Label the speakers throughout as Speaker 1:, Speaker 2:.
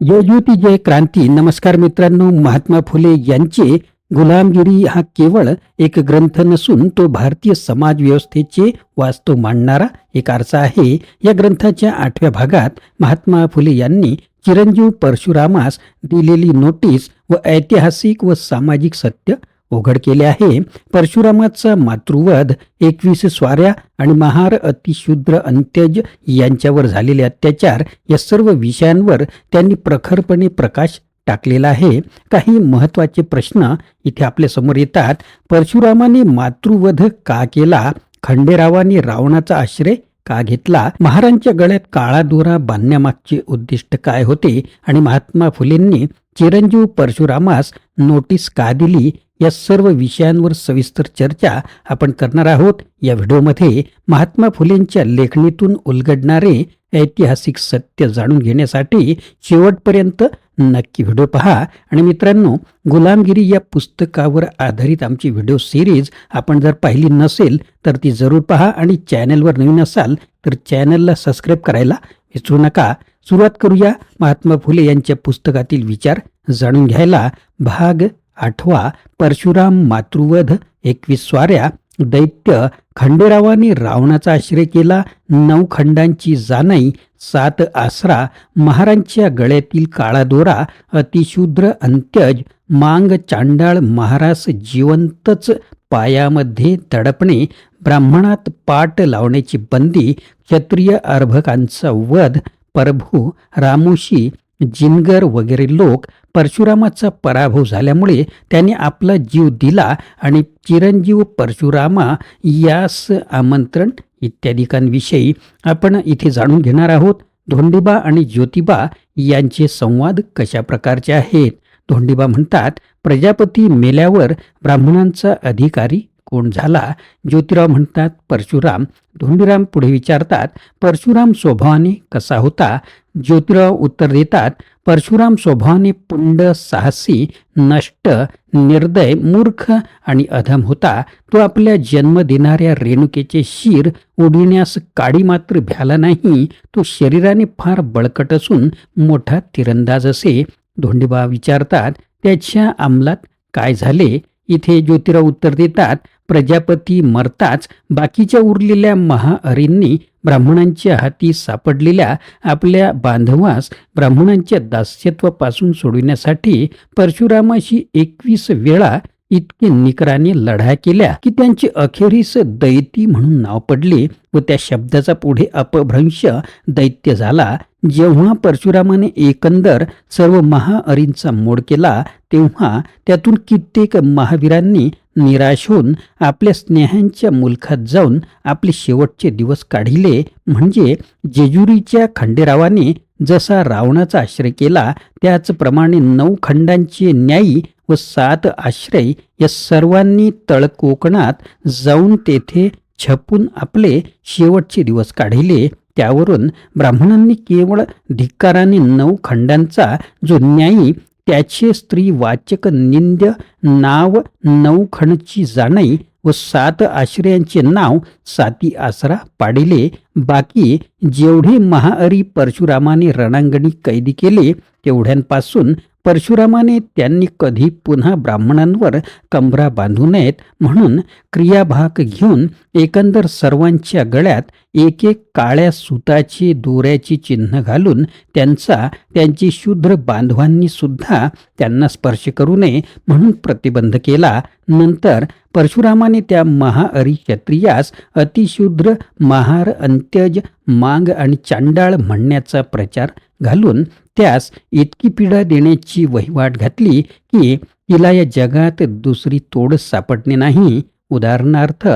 Speaker 1: जय जय क्रांती. नमस्कार मित्रांनो महात्मा फुले यांचे गुलामगिरी हा केवळ एक ग्रंथ नसून तो भारतीय समाज व्यवस्थेचे वास्तव मांडणारा एक आरसा आहे. या ग्रंथाच्या आठव्या भागात महात्मा फुले यांनी चिरंजीव परशुरामास दिलेली नोटीस व ऐतिहासिक व सामाजिक सत्य उघड केले आहे. परशुरामाचा मातृवध एकवीस स्वाऱ्या आणि महार अतिशूद्र अंत्यज यांच्यावर झालेले अत्याचार या सर्व विषयांवर त्यांनी प्रखरपणे प्रकाश टाकलेला आहे. काही महत्त्वाचे प्रश्न इथे आपल्यासमोर येतात. परशुरामाने मातृवध का केला? खंडेरावाने रावणाचा आश्रय का घेतला? महारांच्या गळ्यात काळा दोरा बांधण्यामागचे उद्दिष्ट काय होते? आणि महात्मा फुलेंनी चिरंजीव परशुरामास नोटीस का दिली? या सर्व विषयांवर सविस्तर चर्चा आपण करणार आहोत. या व्हिडिओमध्ये महात्मा फुलेंच्या लेखणीतून उलगडणारे ऐतिहासिक सत्य जाणून घेण्यासाठी शेवटपर्यंत नक्की व्हिडिओ पहा. आणि मित्रांनो गुलामगिरी या पुस्तकावर आधारित आमची व्हिडिओ सिरीज आपण जर पाहिली नसेल तर ती जरूर पहा आणि चॅनलवर नवीन असाल तर चॅनलला सबस्क्राईब करायला विसरू नका. सुरुवात करूया. महात्मा फुले यांच्या पुस्तकातील विचार जाणून घ्यायला भाग आठवा परशुराम मातृवध एकवीस स्वाऱ्या दैत्य खंडेरावाने रावणाचा आश्रय केला नऊ खंडांची जाणई सात आसरा महारांच्या गळ्यातील काळा दोरा अतिशूद्र अंत्यज मांग चांडाळ महारास जिवंतच पायामध्ये तडपणे ब्राह्मणात पाट लावण्याची बंदी क्षत्रिय अर्भकांचा वध प्रभू रामोशी जिनगर वगैरे लोक परशुरामाचा पराभव झाल्यामुळे त्याने आपला जीव दिला आणि चिरंजीव परशुरामा यास आमंत्रण इत्यादिकांविषयी आपण इथे जाणून घेणार आहोत. धोंडीबा आणि ज्योतिबा यांचे संवाद कशा प्रकारचे आहेत? धोंडीबा म्हणतात प्रजापती मेल्यावर ब्राह्मणांचा अधिकारी कोण झाला? ज्योतिराव म्हणतात परशुराम. धोंडीराम पुढे विचारतात परशुराम स्वभावाने कसा होता? ज्योतिराव उत्तर देतात परशुराम स्वभावाने पुंड साहसी नष्ट निर्दय मूर्ख आणि अधम होता. तो आपल्या जन्म देणाऱ्या रेणुकेचे शिर उडविण्यास काडी मात्र भ्याला नाही. तो शरीराने फार बळकट असून मोठा तिरंदाज असे धोंडीबा विचारतात त्याच्या अंमलात काय झाले? इथे ज्योतिराव उत्तर देतात प्रजापती मरताच बाकीच्या उरलेल्या महाहरींनी ब्राह्मणांच्या हाती सापडलेल्या आपल्या बांधवास ब्राह्मणांच्या दास्यत्वापासून सोडविण्यासाठी परशुरामाशी एकवीस वेळा इतके निकराने लढा केल्या की त्यांचे अखेरीस दैती म्हणून नाव पडले व त्या शब्दाचा पुढे अपभ्रंश दैत्य झाला. जेव्हा परशुरामाने एकंदर सर्व महाअरींचा मोड केला तेव्हा त्यातून कित्येक महावीरांनी निराश होऊन आपल्या स्नेहांच्या मुलखात जाऊन आपले शेवटचे दिवस काढिले. म्हणजे जेजुरीच्या खंडेरावाने जसा रावणाचा आश्रय केला त्याचप्रमाणे नऊ खंडांचे न्यायी व सात आश्रय या सर्वांनी तळ कोकणात जाऊन तेथे छपून आपले शेवटचे दिवस काढिले. त्यावरून ब्राह्मणांनी केवळ धिक्काराने नऊ खंडांचा जो न्यायी त्याचे स्त्री वाचक निंद्य नाव नऊखणची जाणई व सात आश्रयांचे नाव साती आसरा पाडिले. बाकी जेवढे महाअरी परशुरामाने रणांगणी कैदी केले तेवढ्यांपासून परशुरामाने त्यांनी कधी पुन्हा ब्राह्मणांवर कंबरा बांधू नयेत म्हणून क्रियाभाग घेऊन एकंदर सर्वांच्या गळ्यात एक एक काळ्या सुताची दोऱ्याची चिन्ह घालून त्यांचा त्यांची शूद्र बांधवांनी सुद्धा त्यांना स्पर्श करू नये म्हणून प्रतिबंध केला. नंतर परशुरामाने त्या महाअरी क्षत्रियास अतिशूद्र महार अंत्यज मांग आणि चांडाळ म्हणण्याचा प्रचार घालून त्यास इतकी पीडा देण्याची वहिवाट घातली की तिला या जगात दुसरी तोड सापडणे नाही. उदाहरणार्थ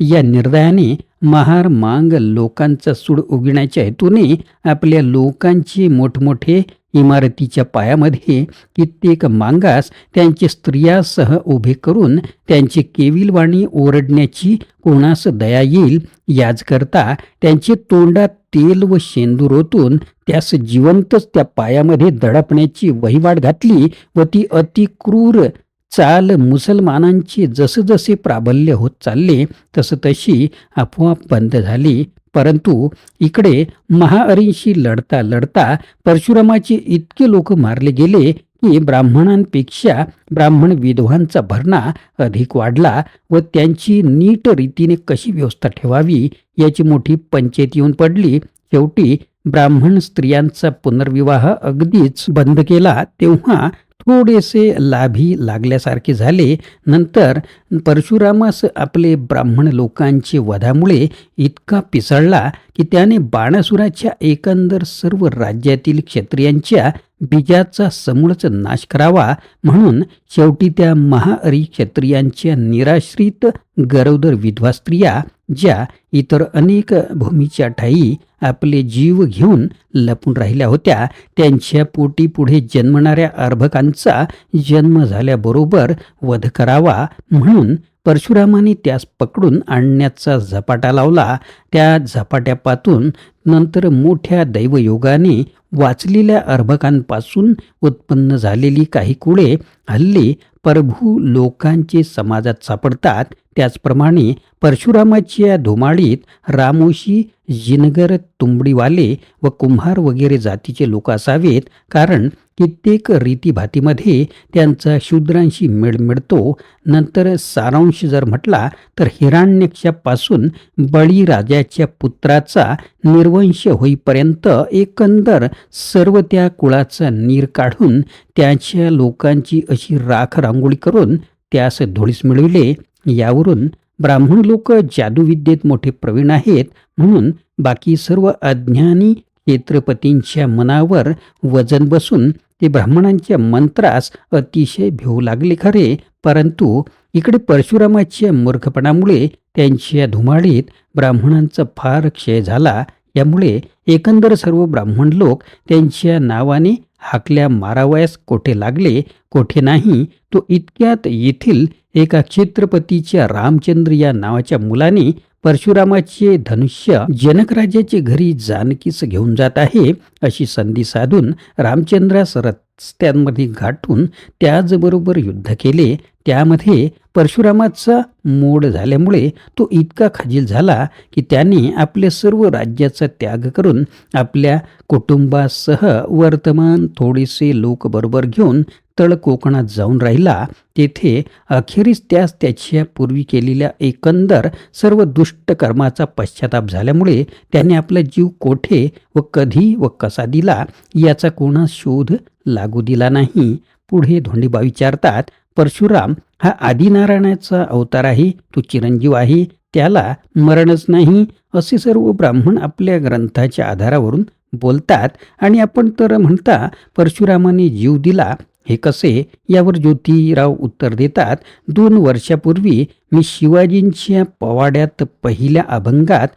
Speaker 1: या निर्दयाने महार मांग लोकांचा सूड उगण्याच्या हेतूने आपल्या लोकांचे मोठमोठे इमारतीच्या पायामध्ये कित्येक मांगास त्यांचे स्त्रियासह उभे करून त्यांची केविलवाणी ओरडण्याची कोणास दया येईल? याचकरता त्यांचे तोंडात तेल व शेंदूर ओतून त्यास जिवंतच त्या पायामध्ये दडपण्याची वहिवाट घातली व ती अतिक्रूर चाल मुसलमानांची जसजसे प्राबल्य होत चालले तसं तशी आपोआप बंद झाली. परंतु इकडे महाअरींशी लढता लढता परशुरामाचे इतके लोक मारले गेले की ब्राह्मणांपेक्षा ब्राह्मण विधवांचा भरणा अधिक वाढला व त्यांची नीट रीतीने कशी व्यवस्था ठेवावी याची मोठी पंचायत येऊन पडली. शेवटी ब्राह्मण स्त्रियांचा पुनर्विवाह अगदीच बंद केला. तेव्हा थोडेसे लाभी लागल्यासारखे झाले. नंतर परशुरामास आपले ब्राह्मण लोकांचे वधामुळे इतका पिसळला की त्याने बाणासुराच्या एकंदर सर्व राज्यातील क्षत्रियांच्या बीजाचा समूळच नाश करावा म्हणून शेवटी त्या महाअरी क्षत्रियांच्या निराश्रित गरोदर विधवा स्त्रिया ज्या इतर अनेक भूमीच्या ठाई आपले जीव घेऊन लपून राहिल्या होत्या त्यांच्या पोटी पुढे जन्मणाऱ्या अर्भकांचा जन्म झाल्याबरोबर वध करावा म्हणून परशुरामाने त्यास पकडून आणण्याचा झपाटा लावला. त्या झपाट्यापातून नंतर मोठ्या दैवयोगाने वाचलेल्या अर्भकांपासून उत्पन्न झालेली काही कुळे हल्ली प्रभू लोकांचे समाजात सापडतात. त्याचप्रमाणे परशुरामाच्या धुमाळीत रामोशी जिनगर तुंबडीवाले व कुंभार वगैरे जातीचे लोक असावेत. कारण कित्येक रीतीभातीमध्ये त्यांचा शूद्रांशी मेळ मिळतो. नंतर सारांश जर म्हटला तर हिरण्यक्षापासून बळीराजाच्या पुत्राचा निर्वंश होईपर्यंत एकंदर सर्व त्या कुळाचा नीर काढून त्याच्या लोकांची अशी राख रांगोळी करून त्यास धुळीस मिळविले. यावरून ब्राह्मण लोक जादूविद्येत मोठे प्रवीण आहेत म्हणून बाकी सर्व अज्ञानी क्षेत्रपतींच्या मनावर वजन बसून ते ब्राह्मणांच्या मंत्रास अतिशय भिवू लागले खरे परंतु इकडे परशुरामाच्या मूर्खपणामुळे त्यांच्या धुमाळीत ब्राह्मणांचा फार क्षय झाला. यामुळे एकंदर सर्व ब्राह्मण लोक त्यांच्या नावाने हाकल्या मारावयास कोठे लागले कोठे नाही तो इतक्यात येथील एका क्षेत्रपतीच्या रामचंद्र या नावाच्या मुलाने परशुरामाचे धनुष्य जनकराजाचे घरी जानकीस घेऊन जात आहे अशी संधी साधून रामचंद्रास रस्त्यांमध्ये गाठून त्याचबरोबर युद्ध केले. त्यामध्ये परशुरामाचा मोड झाल्यामुळे तो इतका खजील झाला की त्याने आपल्या सर्व राज्याचा त्याग करून आपल्या कुटुंबासह वर्तमान थोडेसे लोक बरोबर घेऊन तळ कोकणात जाऊन राहिला तेथे अखेरीस त्यास त्याच्या पूर्वी केलेल्या एकंदर सर्व दुष्ट कर्माचा पश्चाताप झाल्यामुळे त्याने आपला जीव कोठे व कधी व कसा दिला याचा कोणा शोध लागू दिला नाही. पुढे धोंडीबा विचारतात परशुराम हा आदिनारायणाचा अवतार आहे तो चिरंजीव आहे त्याला मरणच नाही? असे सर्व ब्राह्मण आपल्या ग्रंथाच्या आधारावरून बोलतात. आणि आपण तर म्हणता परशुरामाने जीव दिला हे कसे यावर ज्योतिराव उत्तर देतात. दोन वर्षापूर्वी मी शिवाजींच्या पवाड्यात पहिल्या अभंगात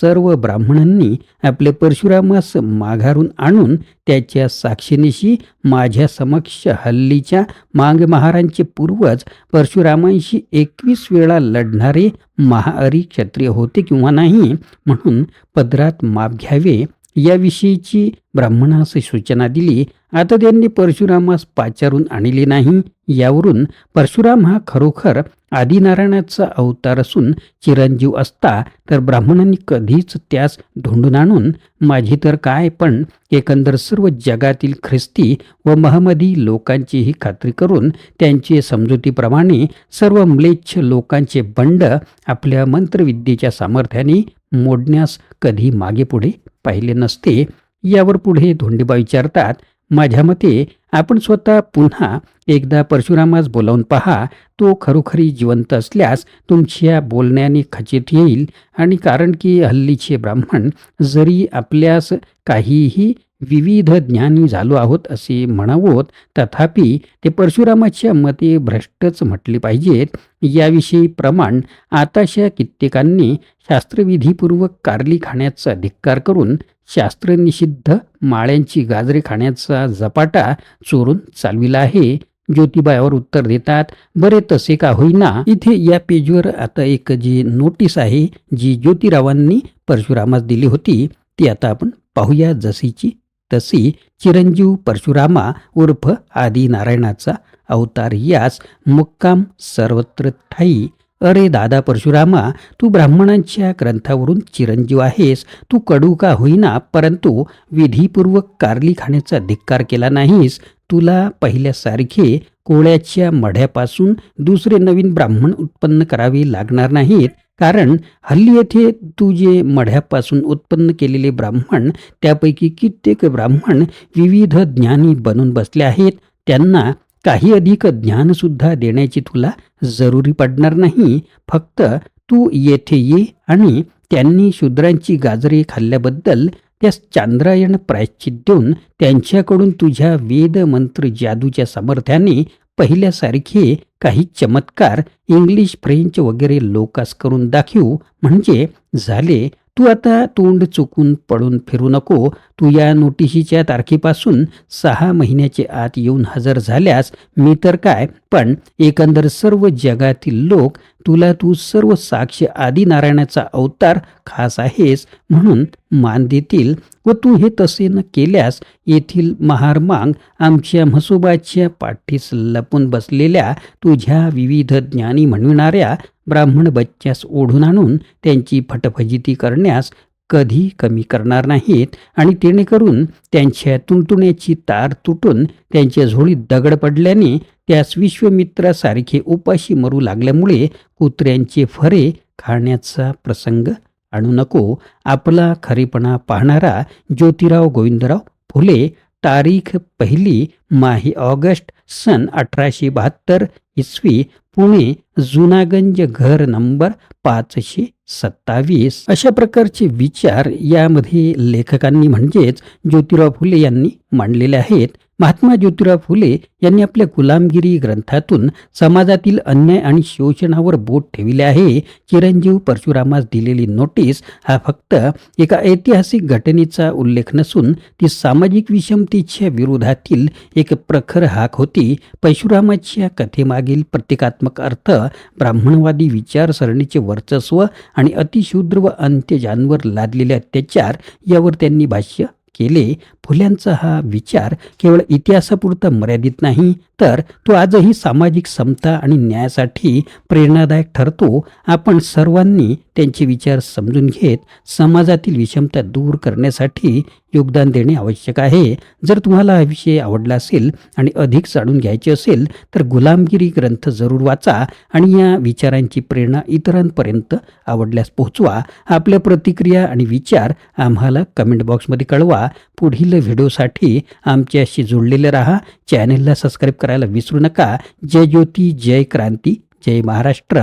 Speaker 1: सर्व ब्राह्मणांनी आपले परशुरामास माघारून आणून त्याच्या साक्षीनिशी माझ्या समक्ष हल्लीच्या मांग महारांचे पूर्वज परशुरामांशी एकवीस वेळा लढणारे महाअरी क्षत्रिय होते किंवा नाही म्हणून पदरात माप घ्यावे. याविषयीची ब्राह्मणास सूचना दिली. आता त्यांनी परशुरामास पाचारून आणले नाही. यावरून परशुराम हा खरोखर आदिनारायणाचा अवतार असून चिरंजीव असता तर ब्राह्मणांनी कधीच त्यास धुंडून आणून माझी तर काय पण एकंदर सर्व जगातील ख्रिस्ती व महमदी लोकांचीही खात्री करून त्यांचे समजुतीप्रमाणे सर्व म्लेच्छ लोकांचे बंड आपल्या मंत्रविद्येच्या सामर्थ्याने मोडण्यास कधी मागे पुढे पाहिले नसते यावर पुढे धोंडीबा विचारतात माझ्या मते आपण स्वतः पुन्हा एकदा परशुरामास बोलावून पहा तो खरोखरी जिवंत असल्यास तुमच्या बोलण्याने खचित येईल आणि कारण की हल्लीचे ब्राह्मण जरी आपल्यास काहीही विविध ज्ञानी झालो आहोत असे म्हणावोत. तथापि ते परशुरामाच्या मते भ्रष्टच म्हटले पाहिजेत. याविषयी प्रमाण आताशा कित्येकांनी शास्त्रविधीपूर्वक कारली खाण्याचा धिक्कार करून शास्त्रनिषिद्ध माळ्यांची गाजरे खाण्याचा झपाटा चोरून चालविला आहे. ज्योतिबायावर उत्तर देतात बरे तसे का होईना. इथे या पेजवर आता एक जी नोटीस आहे जी ज्योतिरावांनी परशुरामास दिली होती ती आता आपण पाहूया जशीची तशी चिरंजीव परशुरामा उर्फ आदिनारायणाचा अवतार यास मुक्काम सर्वत्र ठाई. अरे दादा परशुरामा तू ब्राह्मणांच्या ग्रंथावरून चिरंजीव आहेस. तू कडू का होईना परंतु विधीपूर्वक कारली खाण्याचा धिक्कार केला नाहीस. तुला पहिल्यासारखे कोळ्याच्या मढ्यापासून दुसरे नवीन ब्राह्मण उत्पन्न करावे लागणार नाहीत. कारण हल्ली येथे तू जे मढ्यापासून उत्पन्न केलेले ब्राह्मण त्यापैकी कित्येक ब्राह्मण विविध ज्ञानी बनून बसले आहेत. त्यांना काही अधिक ज्ञानसुद्धा देण्याची तुला जरुरी पडणार नाही. फक्त तू येथे ये आणि त्यांनी शूद्रांची गाजरे खाल्ल्याबद्दल त्यास चांद्रायण प्रायश्चित देऊन त्यांच्याकडून तुझ्या वेद मंत्र जादूच्या सामर्थ्याने पहिल्यासारखे काही चमत्कार इंग्लिश फ्रेंच वगैरे लोकास करून दाखवू. म्हणजे झाले तू आता तोंड चुकून पडून फिरू नको. तू या नोटिशीच्या तारखेपासून सहा महिन्याचे आत येऊन हजर झाल्यास मी तर काय पण एकंदर सर्व जगातील लोक तुला तू सर्व साक्ष आदिनारायणाचा अवतार खास आहेस म्हणून मान देतील व तू हे तसे न केल्यास येथील महारमांग आमच्या म्हसोबाच्या पाठीस लपून बसलेल्या तुझ्या विविध ज्ञानी म्हणविणाऱ्या ब्राह्मण बच्च्यास ओढून आणून त्यांची फटफजिती करण्यास कधी कमी करणार नाहीत आणि जेणेकरून त्यांच्या तुणतुण्याची तार तुटून त्यांच्या झोळीत दगड पडल्याने त्यास विश्वमित्रासारखे उपाशी मरू लागल्यामुळे कुत्र्यांचे फरे खाण्याचा प्रसंग आणू नको. आपला खरेपणा पाहणारा ज्योतिराव गोविंदराव फुले तारीख पहिली माही ऑगस्ट सन अठराशे बहात्तर इसवी पुणे जुनागंज घर नंबर पाचशे सत्तावीस. अशा प्रकारचे विचार यामध्ये लेखकांनी म्हणजेच ज्योतिराव फुले यांनी मांडलेले आहेत. महात्मा ज्योतिराव फुले यांनी आपल्या गुलामगिरी ग्रंथातून समाजातील अन्याय आणि शोषणावर बोट ठेवले आहे. चिरंजीव परशुरामास दिलेली नोटीस हा फक्त एका ऐतिहासिक घटनेचा उल्लेख नसून ती सामाजिक विषमतेच्या विरोधातील एक प्रखर हाक होती. परशुरामाच्या कथेमागील प्रतिकात्मक अर्थ ब्राह्मणवादी विचारसरणीचे वर्चस्व आणि अतिशूद्र व अंत्यजांवर लादलेले अत्याचार यावर त्यांनी भाष्य केले फुल्यांचा हा विचार केवळ इतिहासापुरता मर्यादित नाही तर तो आजही सामाजिक समता आणि न्यायासाठी प्रेरणादायक ठरतो. आपण सर्वांनी त्यांचे विचार समजून घेत समाजातील विषमता दूर करण्यासाठी योगदान देणे आवश्यक आहे. जर तुम्हाला हा विषय आवडला असेल आणि अधिक जाणून घ्यायचे असेल तर गुलामगिरी ग्रंथ जरूर वाचा आणि या विचारांची प्रेरणा इतरांपर्यंत आवडल्यास पोहोचवा. आपल्या प्रतिक्रिया आणि विचार आम्हाला कमेंट बॉक्समध्ये कळवा. पुढील व्हिडिओसाठी आमच्याशी जोडलेले राहा. चॅनेलला सबस्क्राईब करायला विसरू नका. जय ज्योती जय क्रांती जय महाराष्ट्र.